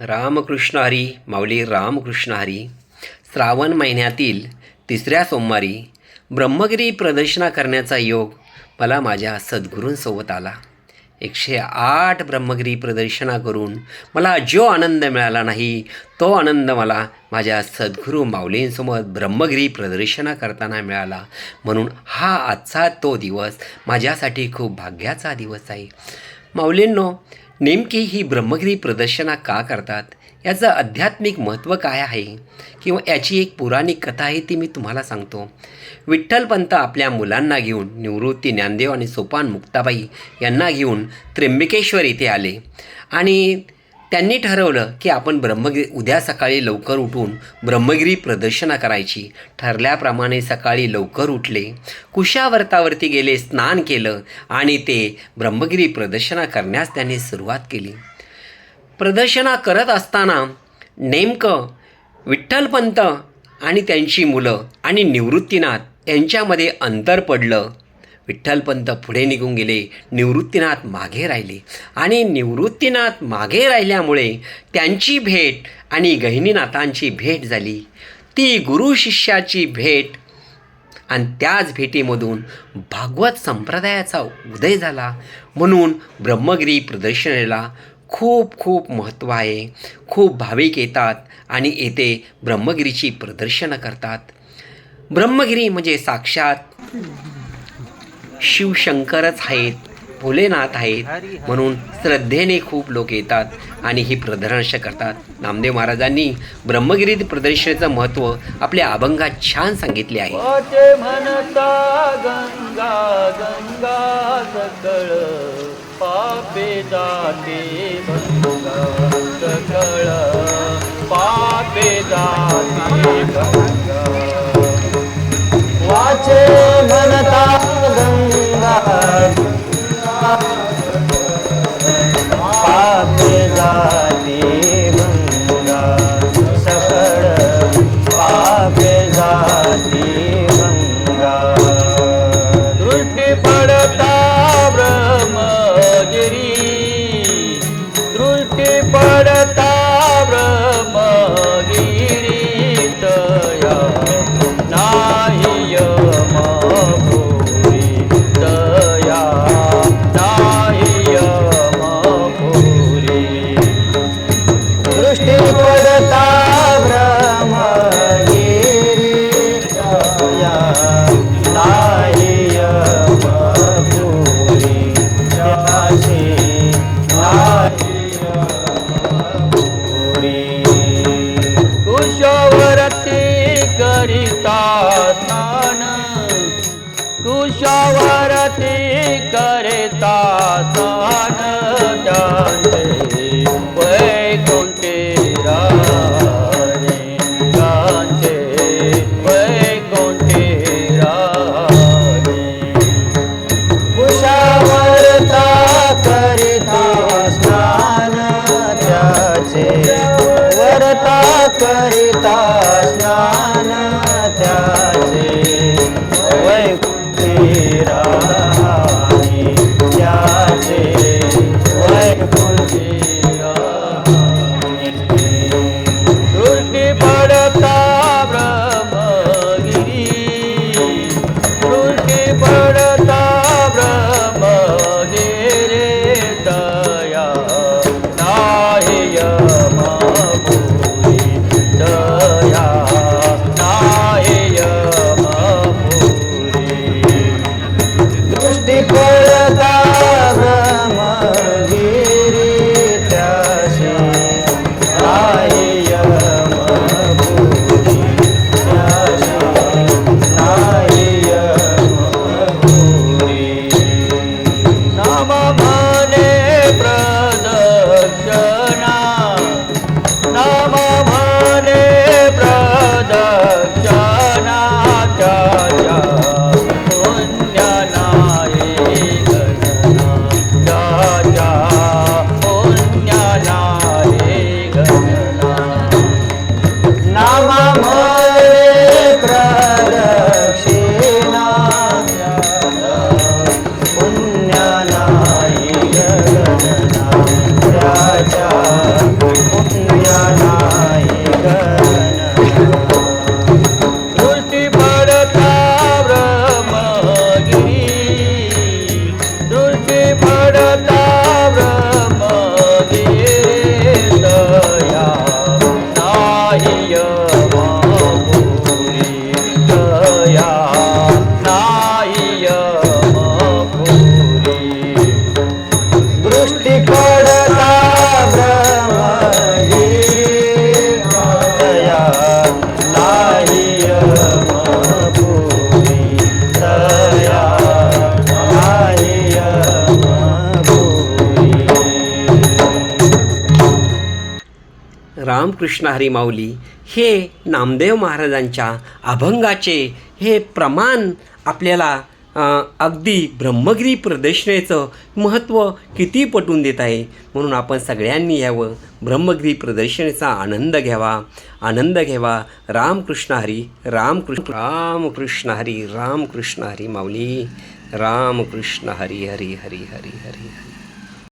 रामकृष्ण हरी माऊली रामकृष्ण हरी. श्रावण महिन्यातील तिसऱ्या सोमवारी ब्रह्मगिरी प्रदर्शना करण्याचा योग मला माझ्या सद्गुरूंसोबत आला. एकशे आठ ब्रह्मगिरी प्रदर्शना करून मला जो आनंद मिळाला नाही तो आनंद मला माझ्या सद्गुरू माऊलींसोबत ब्रह्मगिरी प्रदर्शना करताना मिळाला. म्हणून हा आजचा तो दिवस माझ्यासाठी खूप भाग्याचा दिवस आहे. माऊलींनो नेमकी ही ब्रह्मगिरी प्रदर्शना का करतात? याचं आध्यात्मिक महत्त्व काय आहे? किंवा याची एक पुराणिक कथा आहे ती मी तुम्हाला सांगतो. विठ्ठलपंत आपल्या मुलांना घेऊन निवृत्ती ज्ञानदेव आणि सोपान मुक्ताबाई यांना घेऊन त्र्यंबकेश्वर इथे आले. आणि त्यांनी ठरवलं की आपण ब्रह्मगिरी उद्या सकाळी लवकर उठून ब्रह्मगिरी प्रदर्शना करायची. ठरल्याप्रमाणे सकाळी लवकर उठले. कुशावर्तावरती गेले स्नान केलं आणि ते ब्रह्मगिरी प्रदर्शना करण्यास त्यांनी सुरुवात केली. प्रदर्शना करत असताना नेमकं विठ्ठलपंत आणि त्यांची मुलं आणि निवृत्तीनाथ यांच्यामध्ये अंतर पडलं. विठ्ठलपंत पुढे निघून गेले. निवृत्तीनाथ मागे राहिले. आणि निवृत्तीनाथ मागे राहिल्यामुळे त्यांची भेट आणि गहिनीनाथांची भेट झाली. ती गुरु शिष्याची भेट आणि त्याच भेटीमधून भागवत संप्रदायाचा उदय झाला. म्हणून ब्रह्मगिरी प्रदर्शनाला खूप खूप महत्त्व आहे. खूप भाविक येतात आणि येथे ब्रह्मगिरीची प्रदर्शनं करतात. ब्रह्मगिरी म्हणजे साक्षात शिवशंकरच आहेत भोलेनाथ आहेत म्हणून श्रद्धेने खूप लोक येतात आणि ही प्रदर्शन करतात. नामदेव महाराजांनी ब्रह्मगिरी प्रदर्शनाचं महत्त्व आपल्या अभंगात छान सांगितले आहे. गंगा गंगा सकळ पापे जाते सकळ पापे जाते वाचे म्हणता कुशावरती करता स्नान त्यांचे वैकुंठे राणे त्यांचे वैकुंठे राणे। कुशावरता करिता स्नान त्याचे रामकृष्ण हरी माऊली हे नामदेव महाराजांच्या अभंगाचे हे प्रमाण आपल्याला अगदी ब्रह्मगिरी प्रदर्शनेचं महत्त्व किती पटवून देत आहे? म्हणून आपण सगळ्यांनी यावं. ब्रह्मगिरी प्रदर्शनेचा आनंद घ्यावा. आनंद घ्यावा. रामकृष्ण हरी रामकृष्ण रामकृष्ण हरी रामकृष्ण हरी माऊली रामकृष्ण हरी हरी हरी हरी हरी हरी.